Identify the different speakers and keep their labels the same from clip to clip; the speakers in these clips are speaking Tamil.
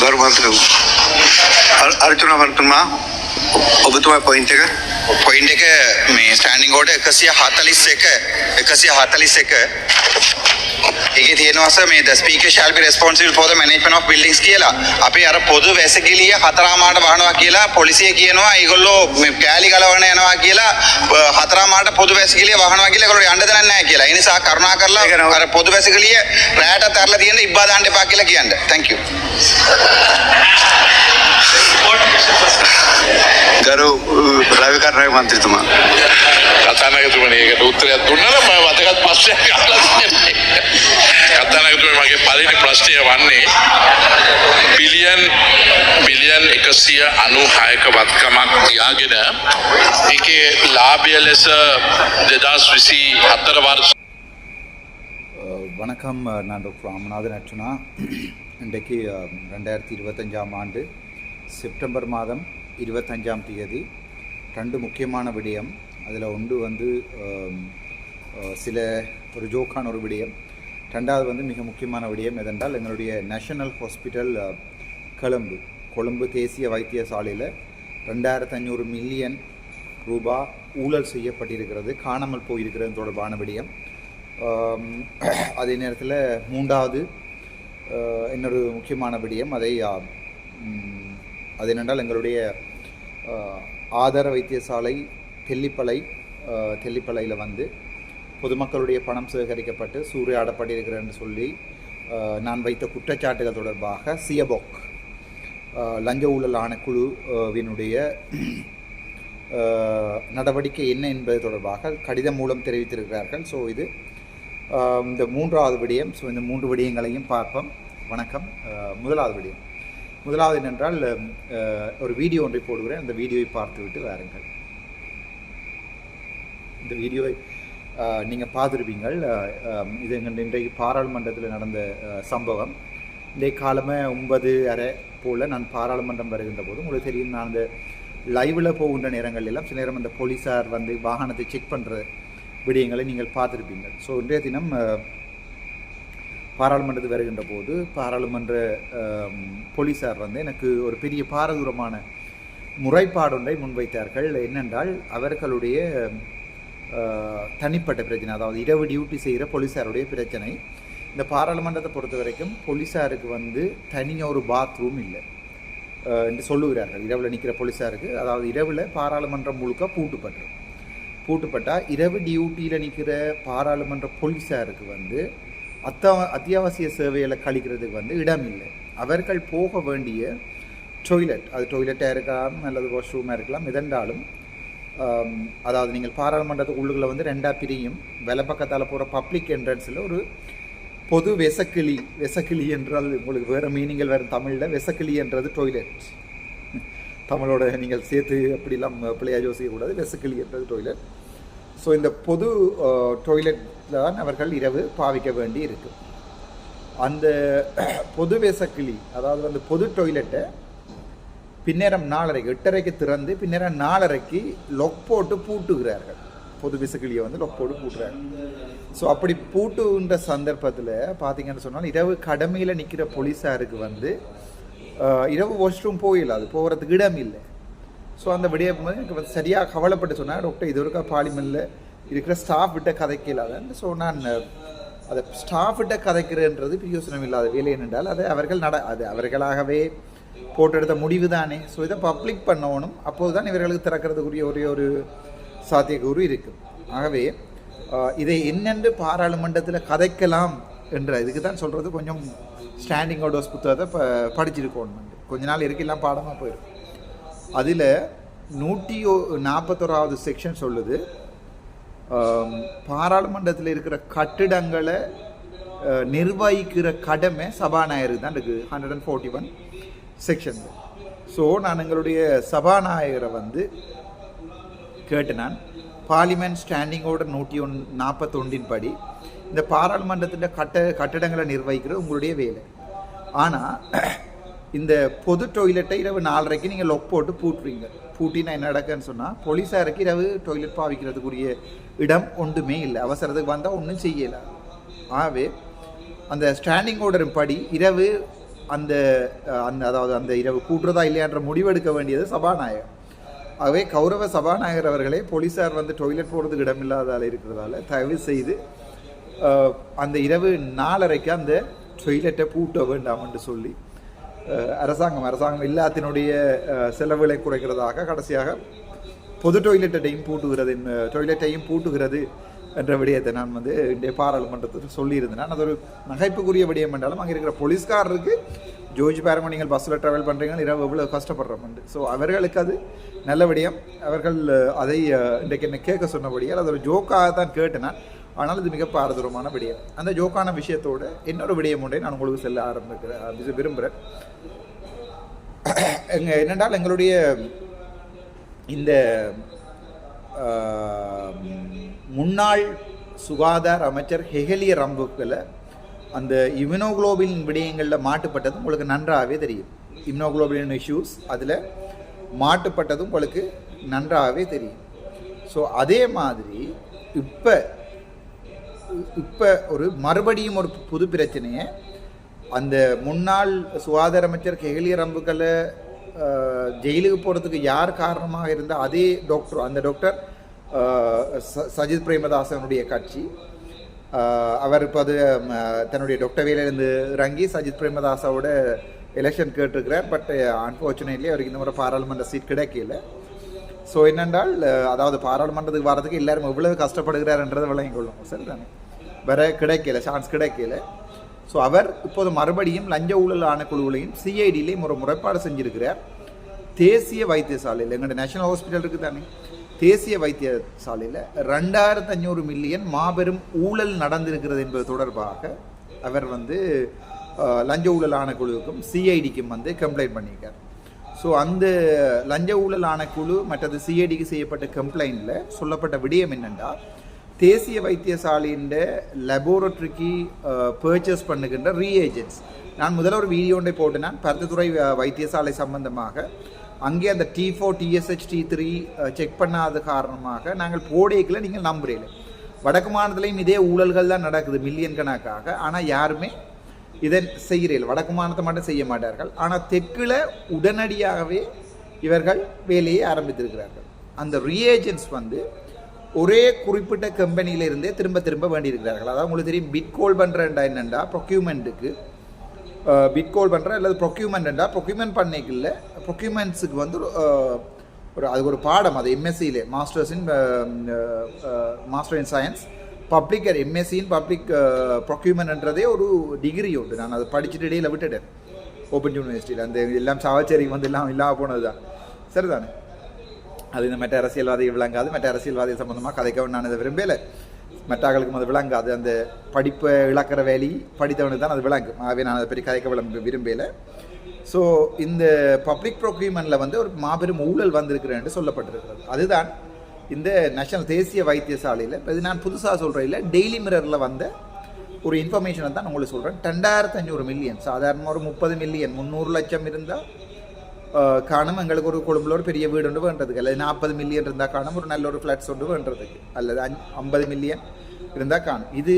Speaker 1: ගරුමන්ත අර්චනා වර්තමා ඔබතුමා පොයින්ට් එක?
Speaker 2: පොයින්ට් එක මේ ස්ටෑන්ඩින් ඕඩර් 141 141 ඒකේ තියෙනවා සර් මේ the speaker shall be responsible for the management of buildings කියලා. අපේ අර පොදු වැසකිළිය හතරාමාට වහනවා කියලා පොලිසිය කියනවා. ඒගොල්ලෝ මේ කෑලි ගලවන්න යනවා කියලා හතරාමාට පොදු වැසකිළිය වහනවා කියලා ඒගොල්ලෝ යන්න දෙන්නේ නැහැ කියලා. ඒ නිසා කරුණා කරලා අර පොදු වැසකිළිය රැයට තරලා තියෙන ඉබ්බා දාන්න එපා කියලා කියන්න. Thank you.
Speaker 1: ගරු රවිකරණය මන්ත්‍රීතුමා
Speaker 3: කතානායකතුමනි ඒකට උත්තරයක් දුන්නම මම වැදගත් ප්‍රශ්නයක් අහලා තියෙනවා. කතානායකතුමනි මගේ පළවෙනි ප්‍රශ්නය වන්නේ බිලියන් බිලියන් 196ක වත්කමක් තියාගෙන ඒකේ ලාභය ලෙස 2024 වර්ෂ
Speaker 4: அஹ் வணக்கம் அஹ் நான் டாக்டர் ராமநாதன் அர்ச்சனா இன்றைக்கு அஹ், ரெண்டாயிரத்தி இருபத்தஞ்சாம் ஆண்டு செப்டம்பர் மாதம் இருபத்தஞ்சாம் தேதி ரெண்டு முக்கியமான விடயம். அதில் ஒன்று வந்து சில ஒரு ஜோக்கான ஒரு விடயம். ரெண்டாவது வந்து மிக முக்கியமான விடயம் எதென்றால் எங்களுடைய நேஷனல் ஹாஸ்பிட்டல் கொழும்பு. கொழும்பு தேசிய வைத்தியசாலையில் ரெண்டாயிரத்து ஐநூறு மில்லியன் ரூபா ஊழல் செய்யப்பட்டிருக்கிறது காணாமல் போயிருக்கிறது தொடர்பான விடயம். அதே நேரத்தில் மூன்றாவது இன்னொரு முக்கியமான விடயம் அதை அது என்னென்றால் எங்களுடைய ஆதார வைத்தியசாலை தெல்லிப்பளை தெல்லிப்பளையில் வந்து பொதுமக்களுடைய பணம் சேகரிக்கப்பட்டு சூறையாடப்பட்டிருக்கிறேன் சொல்லி நான் வைத்த குற்றச்சாட்டுகள் தொடர்பாக சியபோக் லஞ்ச ஊழல் ஆணைக்குழுவினுடைய நடவடிக்கை என்ன என்பது தொடர்பாக கடிதம் மூலம் தெரிவித்திருக்கிறார்கள். ஸோ இது இந்த மூன்றாவது விடயம். ஸோ இந்த மூன்று விடயங்களையும் பார்ப்போம். வணக்கம். முதலாவது விடயம். முதலாவது என்னென்றால் ஒரு வீடியோ ஒன்றை போடுகிறேன். அந்த வீடியோவை பார்த்துவிட்டு வாருங்கள். இந்த வீடியோவை நீங்கள் பார்த்துருப்பீங்கள். இது எங்கள் இன்றைக்கு பாராளுமன்றத்தில் நடந்த சம்பவம். இன்றைய காலமே ஒன்பது அரை போல் நான் பாராளுமன்றம் வருகின்ற போது உங்களுக்கு தெரியும் நான் அந்த லைவில் போகின்ற நேரங்கள் எல்லாம் சில நேரம் அந்த போலீஸார் வந்து வாகனத்தை செக் பண்ணுற விடயங்களை நீங்கள் பார்த்துருப்பீங்க ஸோ இன்றைய தினம் பாராளுமன்றத்துக்கு வருகின்ற போது பாராளுமன்ற போலீஸார் வந்து எனக்கு ஒரு பெரிய பாரதூரமான முறைப்பாடொன்றை முன்வைத்தார்கள். என்னென்றால் அவர்களுடைய தனிப்பட்ட பிரச்சனை அதாவது இரவு டியூட்டி செய்கிற போலீஸாருடைய பிரச்சனை. இந்த பாராளுமன்றத்தை பொறுத்த வரைக்கும் போலீஸாருக்கு வந்து தனியாக ஒரு பாத்ரூம் இல்லை. என்று சொல்லுகிறார்கள். இரவில் நிற்கிற போலீஸாருக்கு அதாவது இரவில் பாராளுமன்றம் முழுக்க பூட்டுப்பட்டுரும். பூட்டுப்பட்டால் இரவு டியூட்டியில் நிற்கிற பாராளுமன்ற போலீஸாருக்கு வந்து அத்தா அத்தியாவசிய சேவைகளை கழிக்கிறதுக்கு வந்து இடம் இல்லை அவர்கள் போக வேண்டிய டொய்லெட் அது டொய்லெட்டாக இருக்கலாம் அல்லது வாஷ்ரூமாக இருக்கலாம் இதென்றாலும் அதாவது நீங்கள் பாராளுமன்றத்துக்கு உள்ளுக்குள்ள வந்து ரெண்டாக பிரியும். வெலை பக்கத்தால் போகிற பப்ளிக் என்ட்ரன்ஸில் ஒரு பொது வெசக்கிளி வெசக்கிளி என்றால் உங்களுக்கு வேறு மீனிங்கள் வேறு தமிழில் வெசக்கிளி என்றது டொய்லெட் தமிழோட நீங்கள் சேர்த்து அப்படிலாம் பிள்ளையாக யோசிக்கக்கூடாது வெசக்கிளி என்றது டொய்லெட் ஸோ இந்த பொது டொய்லெட்டில் தான் அவர்கள் இரவு பாவிக்க வேண்டி இருக்கு. அந்த பொது வேசக்கிளி அதாவது அந்த பொது டொய்லெட்டை பின்னேரம் நாலரைக்கு எட்டரைக்கு திறந்து பின்னேரம் நாலரைக்கு லொக் போட்டு பூட்டுகிறார்கள். பொது விசக்கிளியை வந்து லொக் போட்டு பூட்டுறாங்க. ஸோ அப்படி பூட்டுன்ற சந்தர்ப்பத்தில் பார்த்தீங்கன்னு சொன்னால் இரவு கடமையில் நிற்கிற போலீஸாருக்கு வந்து இரவு வாஷ்ரூம் போயிடல அது போகிறதுக்கு இடம் இல்லை ஸோ அந்த விடயம் போது எனக்கு வந்து சரியாக கவலைப்பட்டு சொன்னால் டாக்டர் இது ஒருக்கா பார்லிமெண்ட்டில் இருக்கிற ஸ்டாஃப் விட்ட கதைக்கலாதான். ஸோ நான் அதை ஸ்டாஃப் விட்ட கதைக்கிறன்றது பிரயோசனம் இல்லாத வேலை என்னென்றால் அதை அவர்கள் நட அது அவர்களாகவே போட்டெடுத்த முடிவு தானே ஸோ இதை பப்ளிக் பண்ணணும். அப்போது தான் இவர்களுக்கு திறக்கிறதுக்குரிய ஒரே ஒரு சாத்தியக்கூறு இருக்குது ஆகவே இதை என்னென்று பாராளுமன்றத்தில் கதைக்கலாம் என்ற இதுக்கு தான் சொல்கிறது கொஞ்சம் ஸ்டாண்டிங் அவுட் புத்தகத்தை ப படிச்சிருக்கோம் கொஞ்ச நாள் இருக்கலாம் பாடமாக போயிடும். அதில் நூற்றி நாற்பத்தோராவது செக்ஷன் சொல்லுது. பாராளுமன்றத்தில் இருக்கிற கட்டிடங்களை நிர்வகிக்கிற கடமை சபாநாயகருக்கு தான் இருக்குது hundred and forty one section so நான் எங்களுடைய சபாநாயகரை வந்து கேட்டு நான். பார்லிமெண்ட் ஸ்டாண்டிங் ஆர்டர் நூற்றி ஒன் நாற்பத்தொன்றின் படி இந்த பாராளுமன்றத்தின் கட்ட கட்டடங்களை நிர்வகிக்கிறது உங்களுடைய வேலை. ஆனால் இந்த பொது டொய்லெட்டை இரவு நாலரைக்கு நீங்கள் லொக் போட்டு பூட்டுறீங்க. பூட்டினா என்ன நடக்குன்னு சொன்னால் போலீஸாருக்கு இரவு டொய்லெட் பாவிக்கிறதுக்குரிய இடம் ஒன்றுமே இல்லை. அவசரத்துக்கு வந்தால் ஒன்றும் செய்யலை. ஆகவே அந்த ஸ்டாண்டிங் ஆர்டரின் படி இரவு அந்த அந்த அதாவது அந்த இரவு கூட்டுறதா இல்லையான்ற முடிவெடுக்க வேண்டியது சபாநாயகர். ஆகவே கௌரவ சபாநாயகர் அவர்களே போலீஸார் வந்து டொய்லெட் போகிறதுக்கு இடமில்லாதால் இருக்கிறதால தயவு செய்து அந்த இரவு நாலரைக்கு அந்த டொய்லெட்டை பூட்ட வேண்டாம் சொல்லி அரசாங்கம் அரசாங்கம் எல்லாத்தினுடைய செலவுகளை குறைக்கிறதாக கடைசியாக பொது டொய்லெட்டையும் பூட்டுகிறது என்- டொய்லெட்டையும் பூட்டுகிறது என்ற விடயத்தை நான் வந்து இன்றைய பாராளுமன்றத்தில் சொல்லியிருந்தேன். அது ஒரு நகைப்புக்குரிய விடயம் என்றாலும் அங்கே இருக்கிற போலீஸ்காரருக்கு ஜோஜ் பேரமோ நீங்கள் பஸ்ஸில் ட்ராவல் பண்ணுறீங்க இரவு எவ்வளோ கஷ்டப்படுறோம்ண்டு ஸோ அவர்களுக்கு அது நல்ல விடயம். அவர்கள் அதை இன்றைக்கு என்ன கேட்க சொன்னபடியால் அது ஒரு ஜோக்காக தான் கேட்டேன் நான். ஆனால் இது மிக பாரதூரமான விடயம். அந்த ஜோக்கான விஷயத்தோட என்னோட விடயம் ஒன்றை நான் உங்களுக்கு செல்ல ஆரம்பிக்கிறேன் விரும்புகிறேன் எங்கள் என்னென்றால் எங்களுடைய இந்த முன்னாள் சுகாதார அமைச்சர் ஹெகலிய ரம்புக்களை அந்த இம்யூனோகுளோபின் விடயங்களில் மாட்டுப்பட்டது உங்களுக்கு நன்றாகவே தெரியும். இம்யூனோகுளோபின் இஷ்யூஸ் அதில் மாட்டுப்பட்டதும் உங்களுக்கு நன்றாகவே தெரியும். ஸோ அதே மாதிரி இப்போ இப்போ ஒரு மறுபடியும் ஒரு புது பிரச்சனையை. அந்த முன்னாள் சுகாதார அமைச்சர் கெகிலிய ரம்புக்களை ஜெயிலுக்கு போகிறதுக்கு யார் காரணமாக இருந்த அதே டாக்டர் அந்த டாக்டர் ச- சஜித் பிரேமதாசனுடைய கட்சி. அவர் இப்போ அது தன்னுடைய டாக்டர் வேலையிலேருந்து இறங்கி சஜித் பிரேமதாசாவோட எலெக்ஷன் கேட்டிருக்கிறார். பட் அன்ஃபார்ச்சுனேட்லி அவருக்கு இந்த முறை பாராளுமன்ற சீட் கிடைக்கல. ஸோ என்னென்றால் அதாவது பாராளுமன்றத்துக்கு வர்றதுக்கு எல்லாரும் எவ்வளவு கஷ்டப்படுகிறார்ன்றதை விளங்கிக் கொள்ளும். சரிதானே வர கிடைக்கல சான்ஸ் கிடைக்கல. ஸோ அவர் இப்போது மறுபடியும் லஞ்ச ஊழல் ஆணைக்குழுவிலையும் சிஐடியிலையும் ஒரு முறைப்பாடு செஞ்சிருக்கிறார். தேசிய வைத்தியசாலையில் எங்கள்கிட்ட நேஷனல் ஹாஸ்பிட்டல் இருக்குது தானே? தேசிய வைத்தியசாலையில் ரெண்டாயிரத்து அஞ்சூறு மில்லியன் மாபெரும் ஊழல் நடந்திருக்கிறது என்பது தொடர்பாக அவர் வந்து லஞ்ச ஊழல் ஆணைக்குழுவுக்கும் சிஐடிக்கும் வந்து கம்ப்ளைண்ட் பண்ணியிருக்கார். ஸோ அந்த லஞ்ச ஊழல் ஆணைக்குழு மற்றது சிஐடிக்கு செய்யப்பட்ட கம்ப்ளைண்டில் சொல்லப்பட்ட விடயம் என்னென்னா தேசிய வைத்தியசாலையின் லெபோரட்டரிக்கு பர்ச்சேஸ் பண்ணுகின்ற ரீஏஜென்ட்ஸ் நான் முதல்ல ஒரு வீடியோ ஒன்றை போட்டு நான் பருத்தத்துறை வைத்தியசாலை சம்பந்தமாக. அங்கே அந்த D four DSH D three check பண்ணாத காரணமாக நாங்கள் போடேக்கில் நீங்கள் நம்புறீங்க வடக்கு மாநிலத்திலையும் இதே ஊழல்கள் தான் நடக்குது மில்லியன் கணக்காக. ஆனால் யாருமே இதை செய்கிறீர்கள் வடக்கு மாநிலத்தை மட்டும் செய்ய மாட்டார்கள். ஆனால் தெற்கில் உடனடியாகவே இவர்கள் வேலையை ஆரம்பித்திருக்கிறார்கள். அந்த ரீஏஜென்ட்ஸ் வந்து ஒரே குறிப்பிட்ட கம்பெனியிலிருந்தே திரும்ப திரும்ப வேண்டியிருக்கிறார்கள். அதாவது உங்களுக்கு தெரியும் பிட்கோல் பண்ணுறேன்டா என்னென்னா ப்ரொக்யூமெண்ட்டுக்கு பிட்கோல் பண்ணுற அல்லது ப்ரொக்யூமெண்ட்டா ப்ரொக்யூமெண்ட் பண்ணிக்கல ப்ரொக்யூமெண்ட்ஸுக்கு வந்து ஒரு, ஒரு அது ஒரு பாடம் அது எம்எஸ்சியிலே masters in master in science public MSc in public ப்ரொக்யூமெண்ட்ன்றதே ஒரு டிகிரி உண்டு. நான் அதை படிச்சுட்டு இடையில விட்டுட்டேன். ஓப்பன் யூனிவர்சிட்டியில் அந்த எல்லாம் சாவச்சேரி வந்து எல்லாம் இல்லாமல் போனது தான் சரிதானே? அது இந்த மற்ற அரசியல்வாதி விளங்காது மற்ற அரசியல்வாதி சம்மந்தமாக கதைக்க நான் இதை விரும்பல. மற்றாக்களுக்கும் அது விளங்காது. அந்த படிப்பை இழக்கிற வேலி படித்தவனுக்கு தான் அது விளங்கும். ஆகவே நான் அதை பற்றி கதைக்க விளம்ப விரும்பல. ஸோ இந்த பப்ளிக் ப்ரொக்யூமெண்ட்டில் வந்து ஒரு மாபெரும் ஊழல் வந்திருக்கிறேன் என்று சொல்லப்பட்டிருக்கிறது. அதுதான் இந்த நேஷனல் தேசிய வைத்தியசாலையில் இப்போ இது நான் புதுசாக சொல்கிறேன் இல்லை டெய்லி மிரரில் வந்த ஒரு இன்ஃபர்மேஷனை தான் உங்களுக்கு சொல்கிறேன் ரெண்டாயிரத்து அஞ்சூறு மில்லியன் சாதாரணமாக ஒரு முப்பது மில்லியன் முந்நூறு லட்சம் இருந்தால் காணும் எங்களுக்கு ஒரு கொழும்புல ஒரு பெரிய வீடு ஒன்று வேண்டதுக்கு. அல்லது நாற்பது மில்லியன் இருந்தால் காணும் ஒரு நல்ல ஒரு ஃப்ளாட்ஸ் ஒன்று வேண்டதுக்கு. அல்லது அஞ் ஐம்பது மில்லியன் இருந்தால் காணும். இது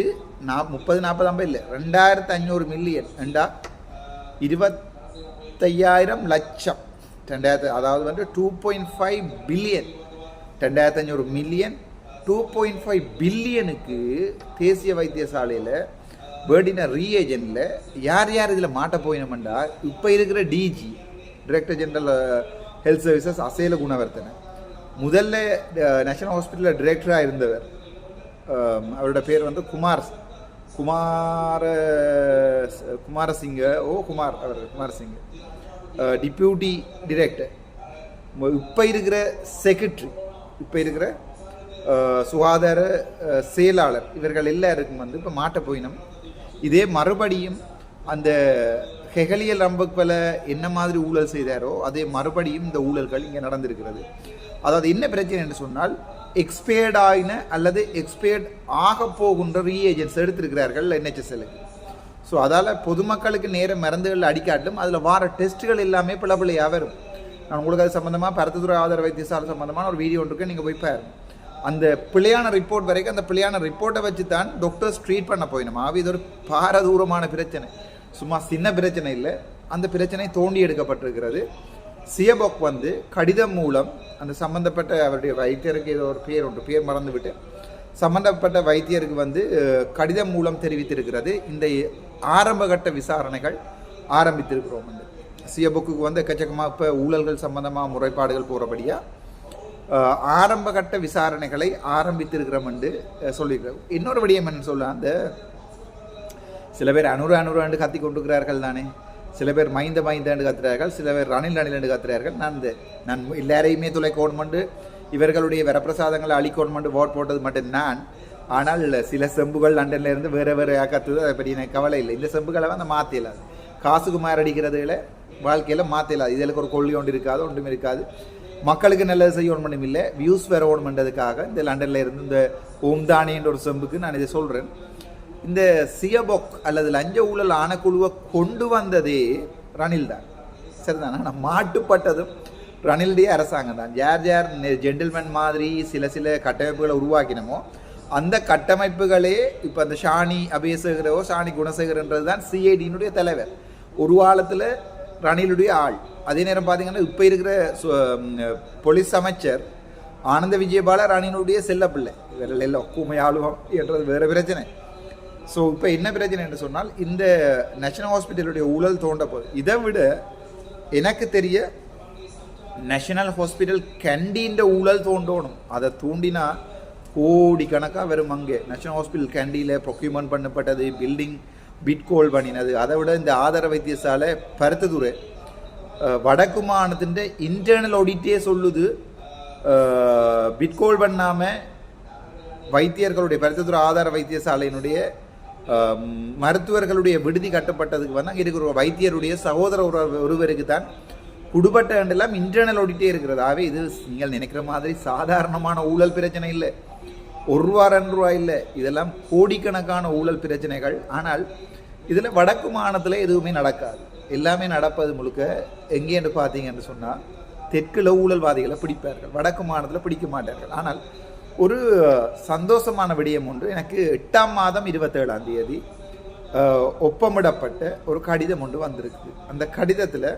Speaker 4: நான் முப்பது நாற்பது ஐம்பது இல்லை ரெண்டாயிரத்து அஞ்சூறு மில்லியன் ரெண்டா இருபத்தையாயிரம் லட்சம். ரெண்டாயிரத்து அதாவது வந்து டூ பாயிண்ட் ஃபைவ் பில்லியன் ரெண்டாயிரத்தஞ்சூறு மில்லியன் டூ பாயிண்ட் ஃபைவ் பில்லியனுக்கு தேசிய வைத்தியசாலையில் வேர்டின ரீஏஜனில் யார் யார் இதில் மாட்ட போயினோம்டா இப்போ இருக்கிற DG director general health services Asela Gunawardena. முதல்ல நேஷனல் ஹாஸ்பிட்டலில் டிரெக்டராக இருந்தவர். அவரோட பேர் வந்து குமார் குமார குமாரசிங்க ஓ குமார் அவர் குமாரசிங்க. டிப்யூட்டி டிரெக்டர் இப்போ இருக்கிற செக்ரட்டரி இப்போ இருக்கிற சுகாதார செயலாளர் இவர்கள் எல்லாருக்கும் வந்து இப்போ மாட்ட போயினம். இதே மறுபடியும் அந்த ஹெகலியல் ரம்பக்வல என்ன மாதிரி ஊழல் செய்தாரோ அதே மறுபடியும் இந்த ஊழல்கள் இங்கே நடந்திருக்கிறது. அதாவது என்ன பிரச்சனை என்று சொன்னால் எக்ஸ்பயர்ட் ஆயின அல்லது எக்ஸ்பயர்ட் ஆக போகின்ற ரீஏஜென்ட்ஸ் எடுத்திருக்கிறார்கள் என்ஹெச்எஸ்எலுக்கு ஸோ அதால் பொதுமக்களுக்கு நேர மருந்துகள் அடிக்காட்டும் அதில் வார டெஸ்ட்டுகள் எல்லாமே பிளபிளையாக வரும். நான் உங்களுக்கு அது சம்மந்தமாக பரத்துத்துறை ஆதார வைத்தியசாலை சம்மந்தமான ஒரு வீடியோ ஒன்று இருக்கு நீங்கள் போய் பாருங்க அந்த பிள்ளையான ரிப்போர்ட் வரைக்கும் அந்த பிள்ளையான ரிப்போர்ட்டை வச்சு தான் டாக்டர்ஸ் ட்ரீட் பண்ண போயிடும் ஆவி இது ஒரு பாரதூரமான பிரச்சனை. சும்மா சின்ன பிரச்சனை இல்லை. அந்த பிரச்சனை தோண்டி எடுக்கப்பட்டிருக்கிறது. சியபோக் வந்து கடிதம் மூலம் அந்த சம்மந்தப்பட்ட அவருடைய வைத்தியருக்கு ஏதோ ஒரு பேர் ஒன்று பேர் மறந்து விட்டு வைத்தியருக்கு வந்து கடிதம் மூலம் தெரிவித்திருக்கிறது. இந்த ஆரம்பகட்ட விசாரணைகள் ஆரம்பித்திருக்கிறோம் வந்து. சிஎபுக்கு வந்து எக்கச்சக்கமாக இப்போ ஊழல்கள் சம்பந்தமாக முறைப்பாடுகள் போகிறபடியாக ஆரம்பகட்ட விசாரணைகளை ஆரம்பித்திருக்கிறோம் என்று அஹ், சொல்லியிருக்கிறோம் இன்னொரு விடயம் என்ன சொல்ல அந்த சில பேர் அனுரு அனுராண்டு கத்தி கொண்டிருக்கிறார்கள் தானே. சில பேர் மைந்த மைந்தாண்டு கத்துறார்கள் சில பேர் ரணில் ரணில் என்று கத்துறார்கள். நான் இந்த நான் எல்லாரையுமே துளை இவர்களுடைய வரப்பிரசாதங்களை அழிக்கோணுமெண்டு ஓட் போட்டது மட்டும் நான். ஆனால் சில செம்புகள் லண்டன்ல இருந்து வேற வேற கத்துது அதை பற்றி எனக்கு கவலை இல்லை. இந்த செம்புகளை வந்து மாற்றிடலாது காசுக்கு அடிக்கிறதுல வாழ்க்கையில் மாற்றலாது இதில் ஒரு கொள்ளி ஒன்று இருக்காது ஒன்றும் இருக்காது. மக்களுக்கு நல்லது செய்ய ஒன்றும் இல்லை. வியூஸ் வேற ஓடணுன்றதுக்காக இந்த லண்டனில் இருந்து இந்த ஓம்தானின்ற ஒரு செம்புக்கு நான் இதை சொல்கிறேன் இந்த சியபொக் அல்லது லஞ்ச ஊழல் ஆணைக்குழுவை கொண்டு வந்ததே ரணில் தான். சரிதானா? நான் மாட்டுப்பட்டதும் ரணிலுடைய அரசாங்கம் தான். யார் யார் ஜென்டில்மேன் மாதிரி சில சில கட்டமைப்புகளை உருவாக்கினமோ அந்த கட்டமைப்புகளே இப்போ அந்த ஷானி அபேசகரோ ஷானி குணசேகரன்றது தான் சிஐடியினுடைய தலைவர். ஒரு காலத்தில் ரணிலுடைய ஆள். அதே நேரம் பார்த்தீங்கன்னா இப்போ இருக்கிற சு- போலீஸ் அமைச்சர் ஆனந்த விஜயபால ரணிலுடைய செல்லப்பிள்ளை. இவர்கள் எல்லாம் கூமை ஆளுவம் என்றது வேறு பிரச்சனை. ஸோ இப்போ என்ன பிரச்சனை என்று சொன்னால் இந்த நேஷனல் ஹாஸ்பிட்டலுடைய ஊழல் தோண்ட இதை விட எனக்கு தெரிய நேஷனல் ஹாஸ்பிட்டல் கேண்டீன்ற ஊழல் தோண்டணும் அதை தூண்டினா கோடிக்கணக்காக வரும் அங்கே. நேஷனல் ஹாஸ்பிட்டல் கேண்டீனில் ப்ரொக்யூமெண்ட் பண்ணப்பட்டது பில்டிங் பிட்கோல் பண்ணினது. அதை விட இந்த ஆதார வைத்தியசாலை பருத்ததுறை வடக்கு மாநிலத்தின் இன்டர்னல் ஆடிட்டே சொல்லுது. பிட்கோல் பண்ணாமல் வைத்தியர்களுடைய பருத்தத்துறை ஆதார வைத்தியசாலையினுடைய மருத்துவர்களுடைய விடுதி கட்டப்பட்டதுக்கு வந்து அங்கே இருக்கிற ஒரு வைத்தியருடைய சகோதர ஒரு ஒருவருக்கு தான் குடுபட்ட எல்லாம் இன்டர்னல் ஓடிட்டே இருக்கிறது. இது நீங்கள் நினைக்கிற மாதிரி சாதாரணமான ஊழல் பிரச்சனை இல்லை. ஒரு ரூபா ரெண்டு ரூபா இல்லை. இதெல்லாம் கோடிக்கணக்கான ஊழல் பிரச்சனைகள். ஆனால் இதில் வடக்கு மாநிலத்தில் எதுவுமே நடக்காது. எல்லாமே நடப்பது முழுக்க எங்கேன்னு பார்த்தீங்கன்னு சொன்னால் தெற்கில் ஊழல்வாதிகளை பிடிப்பார்கள். வடக்கு மாநிலத்தில் பிடிக்க மாட்டார்கள். ஆனால் ஒரு சந்தோஷமான விடயம் ஒன்று எனக்கு எட்டாம் மாதம் இருபத்தேழாம் தேதி ஒப்பமிடப்பட்ட ஒரு கடிதம் ஒன்று வந்திருக்கு. அந்த கடிதத்தில்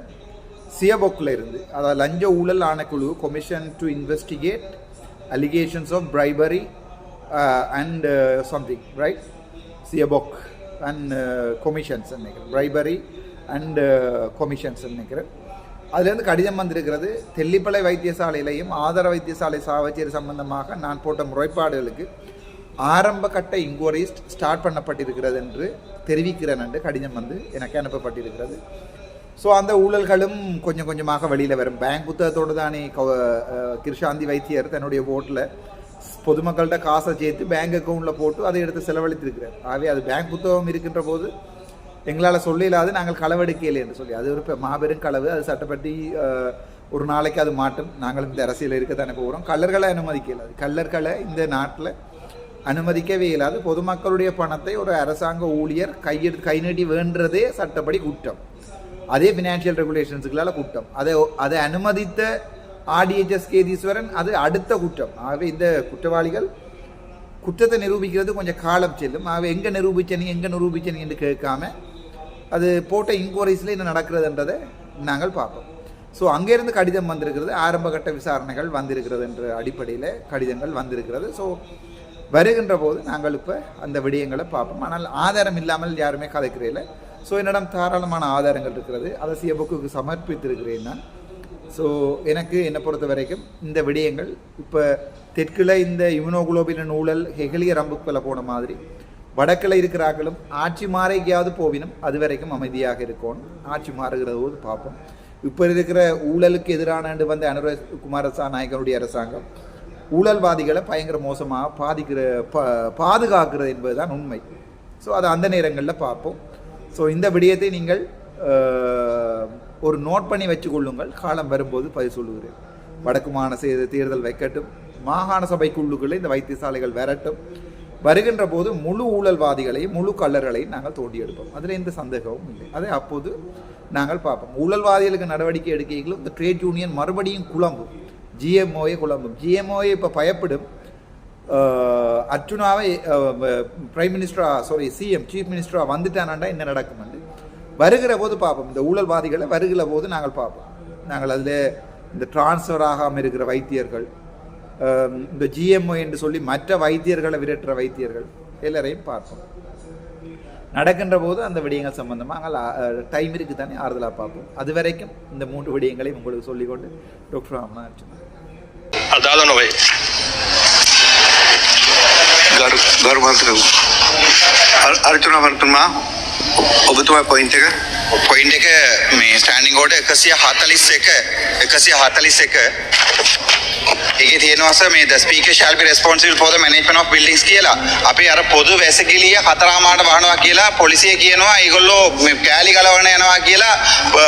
Speaker 4: சியபொக்கில் இருந்து அதாவது லஞ்ச ஊழல் ஆணைக்குழு commission to investigate allegations of bribery Uh, and something right சியபொக் and commissions நினைக்கிறேன் பிரைபரி அண்டு கொமிஷன்ஸ் நினைக்கிறேன் அதுலேருந்து கடிதம் வந்திருக்கிறது. தெல்லிப்பளை வைத்தியசாலையிலையும் ஆதார வைத்தியசாலை சாவச்சேரி சம்பந்தமாக நான் போட்ட முறைப்பாடுகளுக்கு ஆரம்ப கட்ட இன்கொயரிஸ் ஸ்டார்ட் பண்ணப்பட்டிருக்கிறது என்று தெரிவிக்கிறேன் என்று கடிதம் வந்து எனக்கு அனுப்பப்பட்டிருக்கிறது. ஸோ அந்த ஊழல்களும் கொஞ்சம் கொஞ்சமாக வெளியில் வரும். பேங்க் புத்தகத்தோடு தானே கிருஷாந்தி வைத்தியர் தன்னுடைய ஓட்டில் பொதுமக்கள்கிட்ட காசை சேர்த்து பேங்க் அக்கௌண்ட்டில் போட்டு அதை எடுத்து செலவழித்திருக்கிறார். ஆகவே அது பேங்க் புத்தகம் இருக்கின்ற போது எங்களால் சொல்ல நாங்கள் களவெடுக்கலை என்று சொல்லி. அது ஒரு மாபெரும் களவு. அது சட்டப்படி ஒரு நாளைக்கு அது மாட்டும் நாங்கள் இந்த அரசியல் இருக்க தானே போகிறோம் கல்லர்களை அனுமதிக்க இயலாது கல்லர்களை இந்த நாட்டில் அனுமதிக்கவே இயலாது பொதுமக்களுடைய பணத்தை ஒரு அரசாங்க ஊழியர் கையெடு கை நீட்டி வேண்டுறதே சட்டப்படி குற்றம். அதே ஃபினான்ஷியல் ரெகுலேஷன்ஸுகளால் குற்றம். அதை அதை அனுமதித்த ஆர்டிஹெச்எஸ் கேதீஸ்வரன் அது அடுத்த குற்றம். ஆகவே இந்த குற்றவாளிகள் குற்றத்தை நிரூபிக்கிறது கொஞ்சம் காலம் செல்லும். ஆகவே எங்கே நிரூபிச்சனி எங்கே நிரூபிச்சனி என்று கேட்காம அது போட்ட இன்கொயரிஸில் என்ன நடக்கிறதுன்றதை நாங்கள் பார்ப்போம். ஸோ அங்கேருந்து கடிதம் வந்திருக்கிறது. ஆரம்பகட்ட விசாரணைகள் வந்திருக்கிறது என்ற அடிப்படையில் கடிதங்கள் வந்திருக்கிறது. ஸோ வருகின்ற போது நாங்கள் இப்போ அந்த விடயங்களை பார்ப்போம். ஆனால் ஆதாரம் இல்லாமல் யாருமே கதைக்கிறதில்ல ஸோ என்னிடம் தாராளமான ஆதாரங்கள் இருக்கிறது. அதை சியபுக்கு சமர்ப்பித்திருக்கிறேன் நான். ஸோ எனக்கு என்னை பொறுத்த வரைக்கும் இந்த விடயங்கள் இப்போ தெற்கில் இந்த இம்யூனோகுளோபின் ஊழல் ஹெகலிய ரம்புக்கில் போன மாதிரி வடக்கில் இருக்கிறார்களும் ஆட்சி மாறைக்காவது எங்கேயாவது போவினும் அது வரைக்கும் அமைதியாக இருக்கணும் ஆட்சி மாறுகிற போது பார்ப்போம். இப்போ இருக்கிற ஊழலுக்கு எதிரான வந்த அனுர குமாரசா நாயகனுடைய அரசாங்கம் ஊழல்வாதிகளை பயங்கர மோசமாக பாதிக்கிற பா பாதுகாக்கிறது என்பதுதான் உண்மை. ஸோ அதை அந்த நேரங்களில் பார்ப்போம். ஸோ இந்த விடயத்தை நீங்கள் ஒரு நோட் பண்ணி வச்சுக்கொள்ளுங்கள். காலம் வரும்போது பதில் சொல்லுகிறேன். வடக்கு மாகாண தேர்தல் வைக்கட்டும். மாகாண சபைக்குள்ளுக்குள்ளே இந்த வைத்தியசாலைகள் வரட்டும். வருகின்ற போது முழு ஊழல்வாதிகளையும் முழு கல்லர்களையும் நாங்கள் தோண்டி எடுப்போம். அதில் எந்த சந்தேகமும் இல்லை. அதை அப்போது நாங்கள் பார்ப்போம். ஊழல்வாதிகளுக்கு நடவடிக்கை எடுக்கைகளும் இந்த ட்ரேட் யூனியன் மறுபடியும் குழம்பும். ஜிஎம்ஓயே குழம்பும். ஜிஎம்ஓயை இப்போ பயப்படும். அர்ஜுனாவை பிரைம் மினிஸ்டரா சாரி சிஎம் சீஃப் மினிஸ்டராக வந்துட்டானாண்டா என்ன நடக்கும் வருகிற போது பார்ப்போம். இந்த ஊழல்வாதிகளை வருகிற போது நாங்கள் பார்ப்போம். நாங்கள் அதில் இந்த டிரான்ஸ்ஃபர் ஆகாமல் இருக்கிற வைத்தியர்கள் இந்த ஜிஎம்ஓ என்று சொல்லி மற்ற வைத்தியர்களை விரட்டுற வைத்தியர்கள் எல்லாரையும் பார்ப்போம். நடக்கின்ற போது அந்த விடயங்கள் சம்பந்தமாக நாங்கள் டைம் இருக்குது தானே ஆறுதலாக பார்ப்போம். அது வரைக்கும் இந்த மூன்று விடயங்களையும் உங்களுக்கு சொல்லிக்கொண்டு டாக்டர் ராமநாத்
Speaker 3: அதாவது நோய்
Speaker 1: గర్భాంతరం అర్జున పడుతున్నా අර්ජුන මන්ත්‍රතුමා ඔබතුමා පොයින්ට් එක
Speaker 2: පොයින්් එක මේ ස්ටන්ඩිං ෝඩ එකසිය හතලිස් එක එකසිය හතලිස් එක ඒක තියෙනවස මේ ද ස්පීක ශල්පි රෙස්පොන්සිල් පෝද මනජමන of බිල්ඩික්ස් කියලා අපි අර පොදු වැසකිලිය හතරාමාට වහනවා කියලා පොලිසිය කියනවා ඒගොල්ලෝ මේ කෑලි ගලවන යනවා කියලා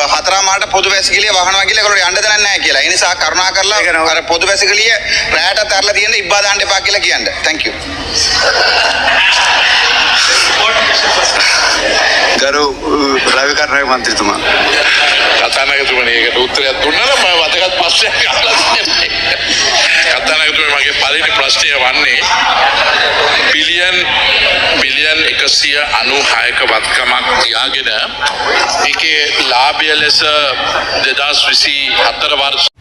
Speaker 2: හතරාමාට පොදු වැසිකිලිය වහනවා කියලා ඒගොල්ලෝ යන්න දෙන්නේ නැහැ කියලා. ඒ නිසා කරුණා කරලා අර පොදු වැසිකිලිය රැයට තරලා තියෙන ඉබ්බා දාන්න එපා කියලා කියන්න. thank you.
Speaker 1: ගරු රවිකරණය මන්ත්‍රතුමා
Speaker 3: කතානායකතුමනි ඒකට උත්තරයක් දුන්නල ම වදගත් ප්‍රශ්නයක් අහලා තියෙන්නේ. කතානායකතුමනි මගේ පළවෙනි ප්‍රශ්නය වන්නේ බිලියන් බිලියන් එකසිය අනු හයක වත්කමක් තියාගෙන ඒකේ ලාභය ලෙස දෙදස් විසි හත්තර වර්ෂ